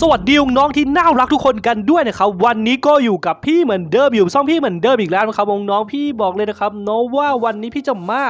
สวัสดีน้องที่น่ารักทุกคนกันด้วยนะครับวันนี้ก็อยู่กับพี่เหมือนเดิมอยู่ซ่องพี่เหมือนเดิมอีกแล้วนะครับน้องพี่บอกเลยนะครับเนาะว่าวันนี้พี่จะมา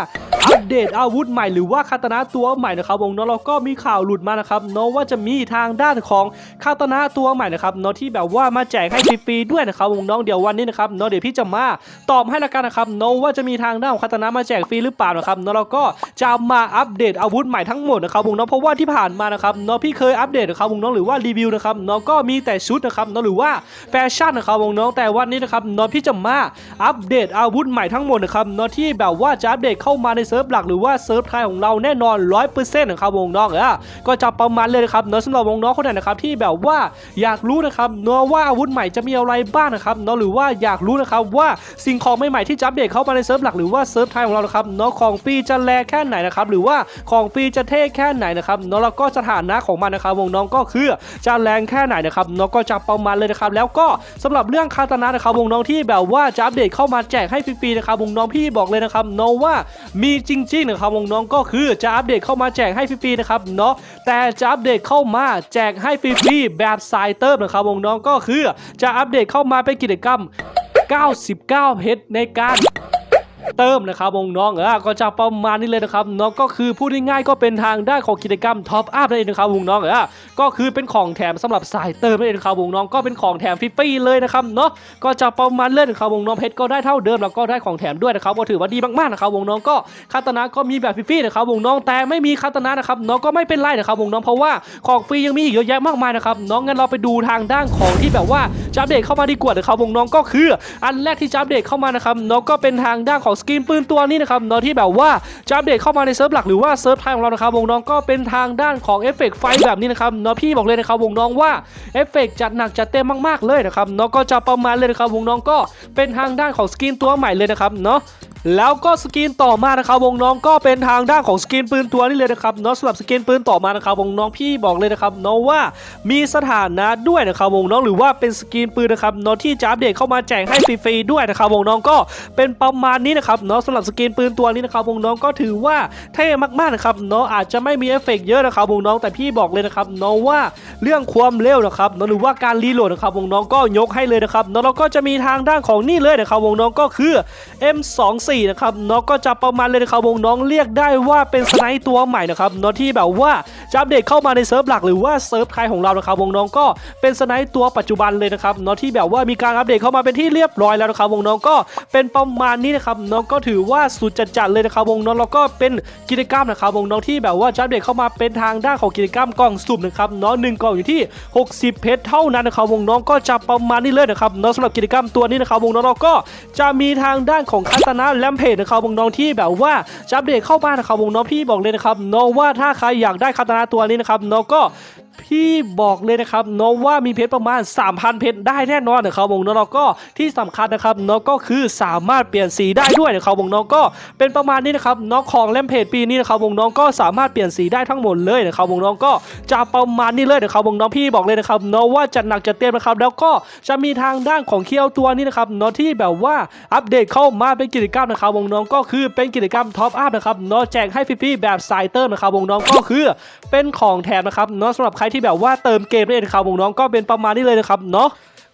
อัปเดตอาวุธใหม่หรือว่าคาตนะตัวใหม่นะครับวงน้องเราก็มีข่าวหลุดมานะครับเนาะว่าจะมีทางด้านของคาตนะตัวใหม่นะครับเนาะที่แบบว่ามาแจกให้ฟรีๆด้วยนะครับวงน้องเดี๋ยววันนี้นะครับเนาะเดี๋ยวพี่จะมาตอบให้ละกันนะครับเนาะว่าจะมีทางด้านของคาตนะมาแจกฟรีหรือเปล่านะครับเนาะเราก็จะมาอัปเดตอาวุธใหม่ทั้งหมดนะครับวงน้องเพราะว่าที่ผ่านมานะครับเนาะพี่เคยอัปเดตนะครับวงน้องหรือว่ารีวิวนะครับน้องก็มีแต่ชุดนะครับน้องหรือว่าแฟชั่นนะครับวงน้องแต่วันนี้นะครับน้องพี่จะมาอัปเดตอาวุธใหม่ทั้งหมดนะครับน้องที่แบบว่าจะอัปเดตเข้ามาในเซิร์ฟหลักหรือว่าเซิร์ฟไทยของเราแน่นอน 100%นะครับวงน้องเออก็จะประมาณเลยนะครับเนาะสำหรับวงน้องคนไหนนะครับที่แบบว่าอยากรู้นะครับเนาะว่าอาวุธใหม่จะมีอะไรบ้างนะครับเนาะหรือว่าอยากรู้นะครับว่าสิ่งของใหม่ๆที่จะอัปเดตเข้ามาในเซิร์ฟหลักหรือว่าเซิร์ฟไทยของเรานะครับเนาะของฟรีจะแลแค่ไหนนะครับหรือว่าของฟรีจะเท่แค่ไหนนะครับเนาะแล้วก็สถานะของมันนะครับวงน้องก็คือจะแรงแค่ไหนนะครับเนาะก็จะประมาณเลยนะครับแล้วก็สำหรับเรื่องคาตานะนะครับวงน้องที่แบบว่าจะอัปเดตเข้ามาแจกให้ฟรีๆนะครับวงน้องพี่บอกเลยนะครับเนาะว่ามีจริงๆนะครับวงน้องก็คือจะอัปเดตเข้ามาแจกให้ฟรีๆนะครับเนาะแต่จะอัปเดตเข้ามาแจกให้ฟรีๆแบบสายเติมนะครับวงน้องก็คือจะอัปเดตเข้ามาเป็นกิจกรรม 99เพชรในการ เติมนะครับวงน้องเออก็จะประมาณนี้เลยนะครับน้องก็คือพูดง่ายๆก็เป็นทางด้านของกิจกรรมท็อปอัพนั่นเองนะครับวงน้องเออก็คือเป็นของแถมสำหรับสายเติมนั่นเองนะครับวงน้องก็เป็นของแถมฟรีๆเลยนะครับเนาะก็จะประมาณเล่นครับวงน้องเพชรก็ได้เท่าเดิมแล้วก็ได้ของแถมด้วยนะครับก็ถือว่าดีมากๆนะครับวงน้องก็คาตนะก็มีแบบฟรีๆนะครับวงน้องแต่ไม่มีคาตนะนะครับน้องก็ไม่เป็นไรนะครับวงน้องเพราะว่าของฟรียังมีอีกเยอะแยะมากมายนะครับน้องงั้นเราไปดูทางด้านของที่แบบว่า จับเดตเข้ามาดีกว่านะครับวงน้องก็คืออันแรกที่จับเดตเข้ามานะครับน้องก็เป็นทางด้านของสกินปืนตัวนี้นะครับน้องที่แบบว่าจับเดตเข้ามาในเซิร์ฟหลักหรือว่าเซิร์ฟไทยของเรานะครับวงน้องก็เป็นทางด้านของเอฟเฟกต์ไฟแบบนี้นะครับน้องพี่บอกเลยนะครับวงน้องว่าเอฟเฟกต์จัดหนักจัดเต็มมากๆเลยนะครับน้องก็จะประมาณเลยนะครับวงน้องก็เป็นทางด้านของสกินตัวใหม่เลยนะครับเนาะ แล้วก็สกินต่อมานะครับวงน้องก็เป็นทางด้านของสกินปืนตัวนี้เลยนะครับเนาะสำหรับสกินปืนต่อมานะครับวงน้องพี่บอกเลยนะครับเนาะว่ามีสถานะด้วยนะครับวงน้องหรือว่าเป็นสกินปืนนะครับเนาะที่จะอัปเดตเข้ามาแจกให้ฟรีๆด้วยนะครับวงน้องก็เป็นประมาณนี้นะครับเนาะสำหรับสกินปืนตัวนี้นะครับวงน้องก็ถือว่าเท่มากๆนะครับเนาะอาจจะไม่มีเอฟเฟกต์เยอะนะครับวงน้องแต่พี่บอกเลยนะครับเนาะว่าเรื่องความเร็วนะครับเนาะหรือว่าการรีโหลดนะครับวงน้องก็ยกให้เลยนะครับเนาะแล้วก็จะมีทางด้านของนี่เลยนะครับวงน้องก็คือ M24 นะครับเนาะก็จะประมาณเลยนะครับวงน้องเรียกได้ว่าเป็นสไนต์ตัวใหม่นะครับเนาะที่แบบว่า จะอัปเดตเข้ามาในเซิร์ฟหลักหรือว่าเซิร์ฟไทยของเรานะครับวงน้องก็เป็นสไนต์ตัวปัจจุบันเลยนะครับเนาะที่แบบว่ามีการอัปเดตเข้ามาเป็นที่เรียบร้อยแล้วนะครับวงน้องก็เป็นประมาณนี้นะครับเนาะก็ถือว่าสุดจัดๆเลยนะครับวงน้องแล้วก็เป็นกิจกรรมนะครับวงน้องที่แบบว่าจะอัปเดตเข้ามาเป็นทางด้านของกิจกรรมกล่องสุ่มนะครับเนาะหนึ่งกล่องอยู่ที่ 60 เพชรเท่านั้นนะครับวงน้องก็จะประมาณนี้เลยนะครับเนาะสำหรับกิจกรรมตัวนี้นะครับวงน้องเราก็จะมีทางด้านของคาตานะแลมเพจนะครับวงน้องที่แบบว่าจะอัปเดตเข้ามานะครับวงน้องพี่บอกเลยนะครับเนาะว่าถ้าใครอยากได้คาตานะตัวนี้นะครับเนาก็ พี่บอกเลยนะครับเนาะว่ามีเพชรประมาณ 3,000 เพชรได้แน่นอนนะครับวงน้องก็ที่สำคัญนะครับเนาะก็คือสามารถเปลี่ยนสีได้ด้วยนะครับวงน้องก็เป็นประมาณนี้นะครับเนาะของเล่มเพจปีนี้นะครับวงน้องก็สามารถเปลี่ยนสีได้ทั้งหมดเลยนะครับวงน้องก็จะประมาณนี้เลยนะครับวงน้องพี่บอกเลยนะครับเนาะว่าจัดหนักจัดเต็มนะครับแล้วก็จะมีทางด้านของเคียวตัวนี้นะครับเนาะที่แบบว่าอัปเดตเข้ามาเป็นกิจกรรมนะครับวงน้องก็คือเป็นกิจกรรมท็อปอัพนะครับเนาะแจกให้ฟรีๆแบบสายเติมนะครับวงน้องก็คือเป็นของแถมนะครับเนาะสำหรับใครที่แบบว่าเติมเกมนั่นเองนะครับวงน้องก็เป็นประมาณนี้เลยนะครับเนาะ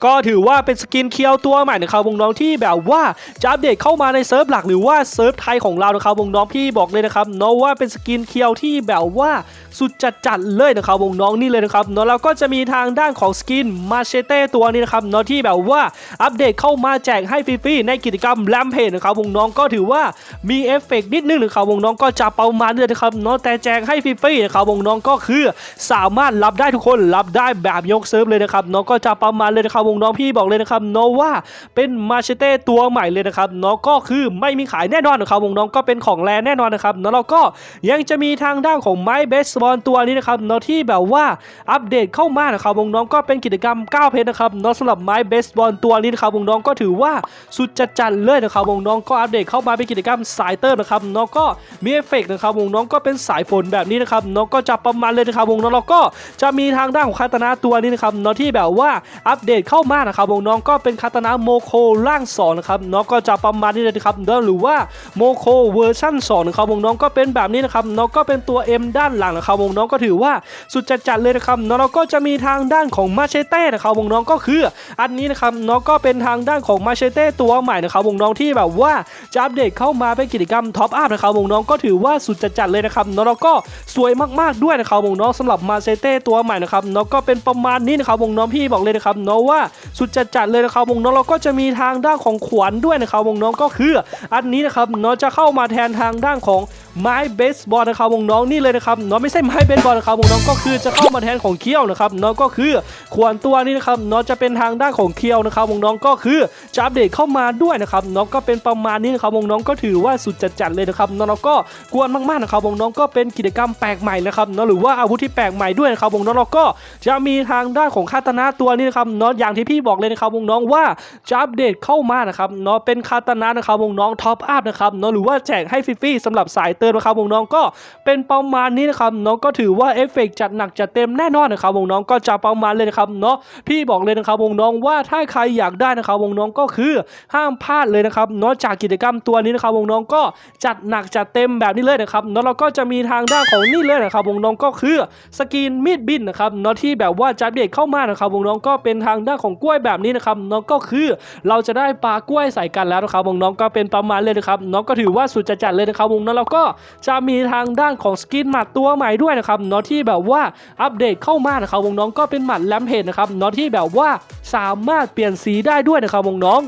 ก็ถือว่าเป็นสกินเคียวตัวใหม่นะครับวงน้องที่แบบว่าจะอัปเดตเข้ามาในเซิร์ฟหลักหรือว่าเซิร์ฟไทยของเรานะครับวงน้องพี่บอกเลยนะครับเนาะว่าเป็นสกินเคียวที่แบบว่าสุดจัดจัดเลยนะครับวงน้องนี่เลยนะครับเนาะแล้วก็จะมีทางด้านของสกินมาเชเต้ตัวนี้นะครับเนาะที่แบบว่าอัปเดตเข้ามาแจกให้ฟรีๆในกิจกรรมแลมเพจนะครับวงน้องก็ถือว่ามีเอฟเฟกต์นิดนึงนะครับวงน้องก็จะประมาณนี้นะครับเนาะแต่แจกให้ฟรีๆนะครับวงน้องก็คือสามารถรับได้ทุกคนรับได้แบบยกเซิร์ฟเลยนะครับเนาะก็จะประมาณเลยนะครับวงน้องพี่บอกเลยนะครับเนาะว่าเป็นมาเชเต้ตัวใหม่เลยนะครับเนาะก็คือไม่มีขายแน่นอนนะครับวงน้องก็เป็นของแรแน่นอนนะครับเนาะแล้วก็ยังจะมีทางด้านของไม้เบสบอลตัวนี้นะครับเนาะที่แบบว่าอัปเดตเข้ามานะครับวงน้องก็เป็นกิจกรรม9เพชรนะครับเนาะสำหรับไม้เบสบอลตัวนี้นะครับวงน้องก็ถือว่าสุดจัดจัดเลยนะครับวงน้องก็อัปเดตเข้ามาเป็นกิจกรรมสายเติมนะครับเนาะก็มีเอฟเฟกต์นะครับวงน้องก็เป็นสายฝนแบบนี้นะครับเนาะก็จะประมาณเลยนะครับวงน้องแล้วก็จะมีทางด้านของคาตานะตัวนี้นะครับเนาะที่แบบว่าอัปเดตเข้าามานะครับวงน้องก็เป็นคาตานะโมโคร่าง2นะครับเนาะก็จะประมาณนี้เลยนะครับเนาะหรือว่าโมโคเวอร์ชั่น2นะครับวงน้องก็เป็นแบบนี้นะครับเนาะก็เป็นตัว M ด้านหลังนะครับวงน้องก็ถือว่าสุดจัดๆเลยนะครับนาะแล้วก็จะมีทางด้านของมาเชเต้นะครับวงน้องก็คืออันนี้นะครับเนาะก็เป็นทางด้านของมาเชเต้ตัวใหม่นะครับวงน้องที่แบบว่าจะอัปเดตเข้ามาเป็นกิจกรรมท็อปอัพนะครับวงน้องก็ถือว่าสุดจัดๆเลยนะครับนาะแล้วก็สวยมากๆด้วยนะครับวงน้องสำหรับมาเชเต้ตัวใหม่นะครับเนาะก็เป็นประมาณนี้นะครับวงน้องพี่บอกเลยนะครับเนาะว่าสุดจัดๆเลยนะครับวงน้องเราก็จะมีทางด้านของขวานด้วยนะครับวงน้องก็คือ อันนี้นะครับเนาะจะเข้ามาแทนทางด้านของไม้เบสบอลนะครับวงน้องนี่เลยนะครับเนาะไม่ใช่ไม้เบสบอลนะครับวงน้องก็คือจะเข้ามาแทนของเคี้ยวนะครับเนาะก็คือขวานตัวนี้นะครับเนาะจะเป็นทางด้านของเคี้ยวนะครับวงน้องก็คือจะอัปเดตเข้ามาด้วยนะครับเนาะก็เป็นประมาณนี้นะครับวงน้องก็ถือว่าสุดจัดๆเลยนะครับนาะแล้วก็กวนมากๆนะครับวงน้องก็เป็นกิจกรรมแปลกใหม่นะครับเนาะหรือว่าอาวุธที่แปลกใหม่ด้วยนะครับวงน้องแล้วก็จะมีทางด้านของคาตานะตัวนี้นะครับเนาะอย่างที่พี่บอกเลยนะครับวงน้องว่าจะอัปเดตเข้ามานะครับเนาะเป็นคาตานะนะครับวงน้องท็อปอัพนะครับเนาะหรือว่าแจกให้ฟรีๆสำหรับสายเติมนะครับวงน้องก็เป็นประมาณนี้นะครับเนาะก็ถือว่าเอฟเฟกต์จัดหนักจัดเต็มแน่นอนนะครับวงน้องก็จะประมาณเลยนะครับเนาะพี่บอกเลยนะครับวงน้องว่าถ้าใครอยากได้นะครับวงน้องก็คือห้ามพลาดเลยนะครับเนาะจากกิจกรรมตัวนี้นะครับวงน้องก็จัดหนักจัดเต็มแบบนี้เลยนะครับเนาะเราก็จะมีทางด้านของนี่เลยนะครับวงน้องก็คือสกีนมีดบินนะครับเนาะที่แบบว่าจะอัปเดตเข้ามานะครับวงน้องก็เป็นทางด้านของกล้วยแบบนี้นะครับเนาะก็คือเราจะได้ปลากล้วยใส่กันแล้วนะครับวงน้องก็เป็นประมาณเลยนะครับเนาะก็ถือว่าสุดจัดเลยนะครับวงน้องเราก็จะมีทางด้านของสกินหมัดตัวใหม่ด้วยนะครับเนาะที่แบบว่าอัปเดตเข้ามานะครับวงน้องก็เป็นหมัดแลมเพจนะครับเนาะที่แบบว่าสามารถเปลี่ยนสีได้ด้วยนะครับวงน้อง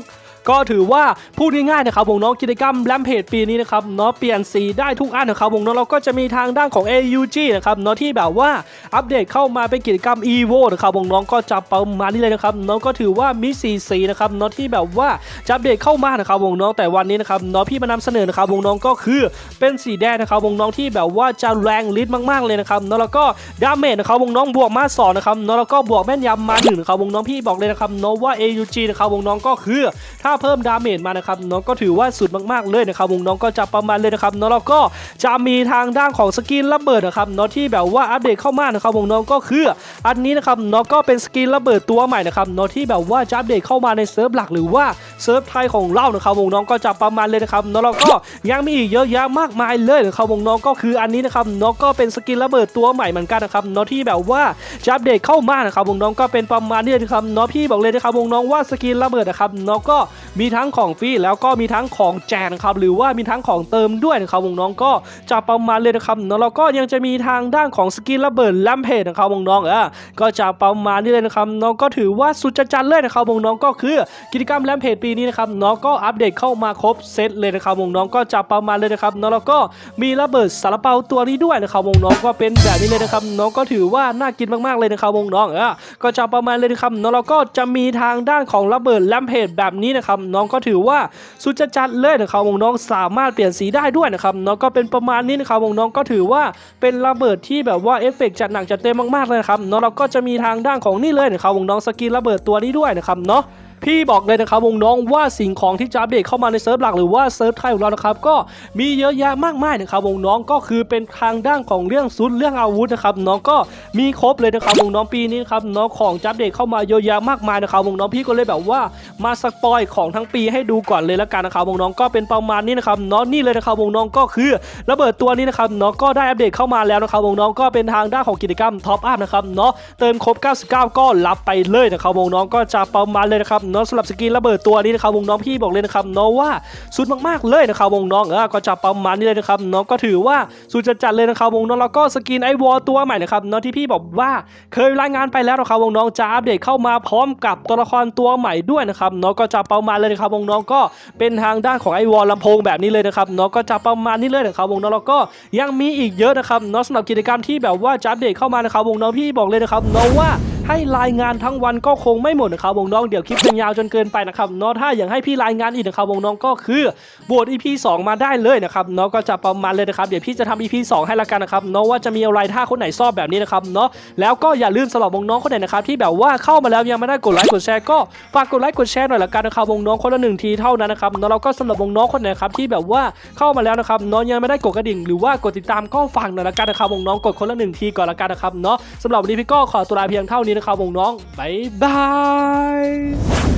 ก็ถือว่าพูดง่ายๆนะครับวงน้องกิจกรรมแรมเพจปีนี้นะครับเนาะเปลี่ยนสีได้ทุกอันนะครับวงน้องเราก็จะมีทางด้านของ AUG นะครับเนาะที่แบบว่าอัปเดตเข้ามาเป็นกิจกรรม EVO นะครับวงน้องก็จะประมาณนี้เลยนะครับเนาะก็ถือว่ามีสีสีนะครับเนาะที่แบบว่าจะอัปเดตเข้ามานะครับวงน้องแต่วันนี้นะครับเนาะพี่มานำเสนอนะครับวงน้องก็คือเป็นสีแดงนะครับวงน้องที่แบบว่าจะแรงลิ์มากๆเลยนะครับเนาะแล้วก็ดาเมจนะครับวงน้องบวกมาสองนะครับเนาะแล้วก็บวกแม่นยำมาหนึ่งนะครับวงน้องพี่บอกเลยนะครับเนาะว่า AUG นะครับวงน้องก็คือถ้าเพิ่มดาเมจมานะครับน้องก็ถือว่าสุดมากๆเลยนะครับวงน้องก็จะประมาณเลยนะครับน้องแล้วก็จะมีทางด้านของสกินระเบิดนะครับน้องที่แบบว่าอัปเดตเข้ามานะครับวงน้องก็คือ อันนี้นะครับน้องก็เป็นสกินระเบิดตัวใหม่นะครับน้องที่แบบว่าจะอัปเดตเข้ามาในเซิร์ฟหลักหรือว่าเซิร์ฟไทยของเรานะครับวงน้องก็จะประมาณเลยนะครับน้องแล้วก็ยังมีอีกเยอะแยะมากมายเลยนะครับวงน้องก็คืออันนี้นะครับน้องก็เป็นสกินระเบิดตัวใหม่เหมือนกันนะครับน้องที่แบบว่าจะอัปเดตเข้ามานะครับวงน้องก็เป็นประมาณนี้เลยนะครับน้องพี่บอกเลยนะครับวงน้องว่าสกินระเบิดนะครับน้องก็มีทั้งของฟรีแล้วก็มีทั้งของแจกนะครับหรือว่ามีทั้งของเติมด้วยนะครับวงน้องก็จะประมาณเลยนะครับนาะแล้วก็ยังจะมีทางด้านของสกินระเบิดแลมเพจนะครับวงน้องเออก็จะประมาณนี้เลยนะครับน้องก็ถือว่าสุดจัดเลยนะครับวงน้องก็คือกิจกรรมแลมเพจปีนี้นะครับน้องก็อัปเดตเข้ามาครบเซตเลยนะครับวงน้องก็จะประมาณเลยนะครับเนาะแล้วก็มีระเบิดสารเปาตัวนี้ด้วยนะครับวงน้องก็เป็นแบบนี้เลยนะครับน้องก็ถือว่าน่ากินมากๆเลยนะครับวงน้องเออก็จะประมาณเลยนะครับเนาะแล้วก็จะมีทางด้านของระเบิดแลมเพจแบบนี้นะครับน้องก็ถือว่าสุดจัดเลยนะครับวงน้องสามารถเปลี่ยนสีได้ด้วยนะครับน้องก็เป็นประมาณนี้นะครับวงน้องก็ถือว่าเป็นระเบิดที่แบบว่าเอฟเฟกต์จัดหนักจัดเต็มมากๆเลยนะครับเนาะเราก็จะมีทางด้านของนี่เลยนะครับวงน้องสกินระเบิดตัวนี้ด้วยนะครับเนาะ พี่บอกเลยนะครับวงน้องว่าสิ่งของที่จะอัปเดตเข้ามาในเซิร์ฟหลักหรือว่าเซิร์ฟไทยของเรานะครับก็มีเยอะแยะมากมายนะครับวงน้องก็คือเป็นทางด้านของเรื่องซุดเรื่องอาวุธนะครับน้องก็มีครบเลยนะครับวงน้องปีนี้นครับน้องของจะอัปเดตเข้ามาเยอะแยะมากมายนะครับวงน้องพี่ก็เลยแบบว่ามาสปอยของทั้งปีให้ดูก่อนเลยละกันนะครับวงน้องก็เป็นประมาณนี้นะครับน้องนี่เลยนะครับวงน้องก็คือระเบิดตัวนี้นะครับน้องก็ได้อัปเดตเข้ามาแล้วนะครับวงน้องก็เป็นทางด้านของกิจกรรมท็อปอัพนะครับเนาะเติมครบ 99 ก็รับไปเลยนะครับวงน้องก็จะประมาณเลยนะครับเนาะสำหรับสกินระเบิดตัวนี้นะครับวงน้องพี่บอกเลยนะครับเนาะว่าสุดมากๆเลยนะครับวงน้องเออก็จะประมาณนี้เลยนะครับเนาะก็ถือว่าสุดจัดเลยนะครับวงน้องแล้วก็สกินไอวอลตัวใหม่นะครับเนาะที่พี่บอกว่าเคยรายงานไปแล้วนะครับวงน้องจะอัปเดตเข้ามาพร้อมกับตัวละครตัวใหม่ด้วยนะครับเนาะก็จะประมาณเลยนะครับวงน้องก็เป็นทางด้านของไอวอลลำโพงแบบนี้เลยนะครับเนาะก็จะประมาณนี้เลยนะครับวงน้องแล้วก็ยังมีอีกเยอะนะครับเนาะสำหรับกิจกรรมที่แบบว่าจะอัปเดตเข้ามานะครับวงน้องพี่บอกเลยนะครับเนาะว่า ให้รายงานทั้งวันก็คงไม่หมดนะครับวงน้องเดี๋ยวคลิปมันยาวจนเกินไปนะครับเนาะถ้าอยากให้พี่รายงานอีกนะครับวงน้องก็คือบวช EP 2 มาได้เลยนะครับเนาะก็จะประมาณเลยนะครับเดี๋ยวพี่จะทำ EP 2 ให้ละกันนะครับเนาะว่าจะมีอะไรถ้าคนไหนชอบแบบนี้นะครับเนาะแล้วก็อย่าลืมสำหรับวงน้องคนไหนนะครับที่แบบว่าเข้ามาแล้วยังไม่ได้กดไลค์กดแชร์ก็ฝากกดไลค์กดแชร์หน่อยละกันนะครับวงน้องคนละหนึ่งทีเท่านั้นนะครับเนาะแล้วก็สำหรับวงน้องคนไหนครับที่แบบว่าเข้ามาแล้วนะครับเนาะยังไม่ได้กดกระดิ่ง หรือว่ากดติดตามก็ฝากหน่อยละกันนะครับวงน้องกดคนละหนึ่งทีก่อนละกันนะครับเนาะสำหรับวันนี้พี่ก็ขอตัวลาเพียงเท่านี้นี้นะครับวงน้อง บ๊ายบาย